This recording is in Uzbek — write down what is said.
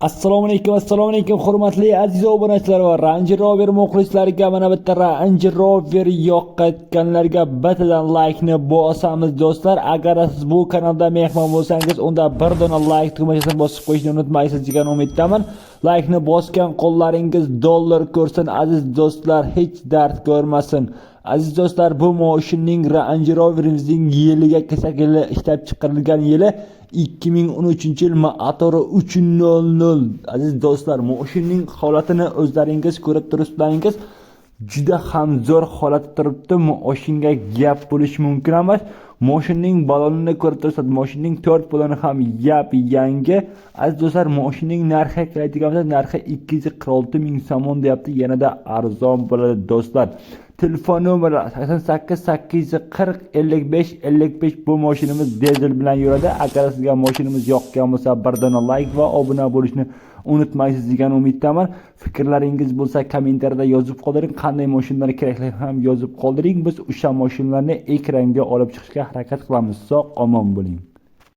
assalomu alaykum assalomu alaykum hurmatli aziz obunachilar va range rover muxlislariga mana bitta range rover yoqayotganlarga bittadan laykni bosamiz do'stlar. Agar siz bu kanalda mehmon bo'lsangiz unda bir dona layk tugmachasini bosib qo'yishni unutmaysiz degan umiddaman. Laykni bosgan qo'llaringiz dollar ko'rsin aziz do'stlar hech dard ko'rmasin. Aziz do'stlar bu moshinning range roverimizning yiliga kelsak ishlab chiqarilgan yili 2013 yil motori 300 aziz do'stlar moshinning holatini o'zlaringiz ko'rib turibsizlaringiz juda ham zo'r holatda turibdi. Moshinga gap bo'lishi mumkin emas. Moshinning balonini ko'rib turibsiz moshinning to'rt baloni ham yap yangi. Aziz do'stlar moshinning narxi keladigan bo'lsa narxi 246 ming somon deyapti yanada arzon bo'ladi do'stlar. Telefon nomeri 88 840 55 55 bu moshinamiz dizel bilan yuradi. Agar sizga moshinamiz yoqqan bo'lsa bir dona layk va obuna bo'lishni unutmaysiz degan umiddaman. Fikrlaringiz bo'lsa kommentariyada yozib qoldiring. Qanday mashinalar kerakligini ham yozib qoldiring. Biz o'sha mashinalarni ekranga olib chiqishga harakat qilamiz. Sog' omon bo'ling.